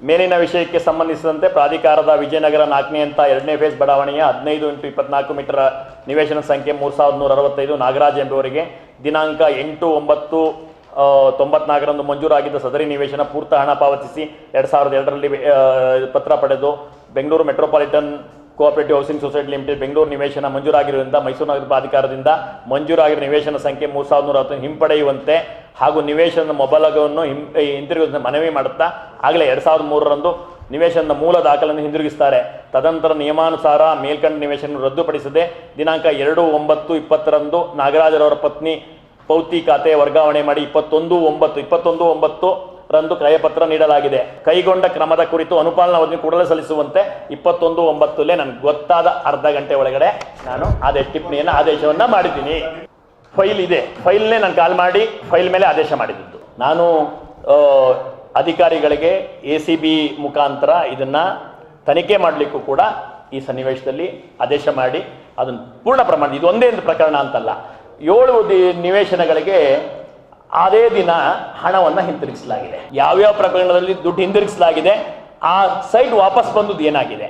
ಮೇಲಿನ ವಿಷಯಕ್ಕೆ ಸಂಬಂಧಿಸಿದಂತೆ ಪ್ರಾಧಿಕಾರದ ವಿಜಯನಗರ ನಾಲ್ಕನೇ ಅಂತ ಎರಡನೇ ಫೇಸ್ ಬಡಾವಣೆಯ ಹದಿನೈದು ಇಂಟು ಇಪ್ಪತ್ನಾಲ್ಕು ಮೀಟರ್ ನಿವೇಶನ ಸಂಖ್ಯೆ ಮೂರು ಸಾವಿರದ ನೂರ ಅರವತ್ತೈದು ನಾಗರಾಜ್ ಎಂಬುವರಿಗೆ ದಿನಾಂಕ ಎಂಟು ಒಂಬತ್ತು ತೊಂಬತ್ನಾಲ್ಕರಂದು ಮಂಜೂರಾಗಿದ್ದ ಸದರಿ ನಿವೇಶನ ಪೂರ್ತ ಹಣ ಪಾವತಿಸಿ ಎರಡು ಸಾವಿರದ ಎರಡರಲ್ಲಿ ಪತ್ರ ಪಡೆದು Bengaluru metropolitan cooperative housing society limited Bengaluru ನಿವೇಶನ ಮಂಜೂರಾಗಿರುವುದರಿಂದ, ಮೈಸೂರು ನಗರ ಪ್ರಾಧಿಕಾರದಿಂದ ಮಂಜೂರಾಗಿರುವ ನಿವೇಶನ ಸಂಖ್ಯೆ ಮೂರು ಸಾವಿರದ ನೂರ ಹತ್ತು ಹಿಂಪಡೆಯುವಂತೆ ಹಾಗೂ ನಿವೇಶನದ ಮೊಬಲಗವನ್ನು ಹಿಂ ಹಿಂದಿರುಗಿಸಿದ ಮನವಿ ಮಾಡುತ್ತಾ, ಆಗಲೇ ಎರಡು ಸಾವಿರದ ಮೂರರಂದು ನಿವೇಶನದ ಮೂಲ ದಾಖಲೆಯನ್ನು ಹಿಂದಿರುಗಿಸ್ತಾರೆ ತದನಂತರ ನಿಯಮಾನುಸಾರ ಮೇಲ್ಕಂಡ ನಿವೇಶನ ರದ್ದುಪಡಿಸದೆ ದಿನಾಂಕ ಎರಡು ಒಂಬತ್ತು ಇಪ್ಪತ್ತರಂದು ನಾಗರಾಜರವರ ಪತ್ನಿ ಪೌತಿ ಖಾತೆ ವರ್ಗಾವಣೆ ಮಾಡಿ ಇಪ್ಪತ್ತೊಂದು ಒಂಬತ್ತು ಇಪ್ಪತ್ತೊಂದು ಒಂಬತ್ತು ರಂದು ಕ್ರಯಪತ್ರ ನೀಡಲಾಗಿದೆ. ಕೈಗೊಂಡ ಕ್ರಮದ ಕುರಿತು ಅನುಪಾಲನಾ ವರದಿ ಕೂಡಲೇ ಸಲ್ಲಿಸುವಂತೆ ಇಪ್ಪತ್ತೊಂದು ಒಂಬತ್ತಲ್ಲೇ ನನಗೆ ಗೊತ್ತಾದ ಅರ್ಧ ಗಂಟೆ ಒಳಗಡೆ ನಾನು ಆದೇಶ ಟಿಪ್ಪಣಿಯನ್ನು ಆದೇಶವನ್ನ ಮಾಡಿದ್ದೀನಿ. ಫೈಲ್ ಇದೆ. ಫೈಲ್ನೇ ನಾನು ಕಾಲ್ ಮಾಡಿ, ಫೈಲ್ ಮೇಲೆ ಆದೇಶ ಮಾಡಿದ್ದು. ನಾನು ಅಧಿಕಾರಿಗಳಿಗೆ ಎ ಸಿ ಬಿ ಮುಖಾಂತರ ಇದನ್ನ ತನಿಖೆ ಮಾಡಲಿಕ್ಕೂ ಕೂಡ ಈ ಸನ್ನಿವೇಶದಲ್ಲಿ ಆದೇಶ ಮಾಡಿ, ಅದನ್ನು ಪೂರ್ಣ ಪ್ರಮಾಣ ಇದು ಒಂದೇ ಒಂದು ಪ್ರಕರಣ ಅಂತಲ್ಲ. ಏಳು ನಿವೇಶನಗಳಿಗೆ ಅದೇ ದಿನ ಹಣವನ್ನು ಹಿಂತಿರುಗಿಸಲಾಗಿದೆ. ಯಾವ್ಯಾವ ಪ್ರಕರಣದಲ್ಲಿ ದುಡ್ಡು ಹಿಂದಿರುಗಿಸಲಾಗಿದೆ ಆ ಸೈಟ್ ವಾಪಸ್ ಬಂದದ್ದು ಏನಾಗಿದೆ?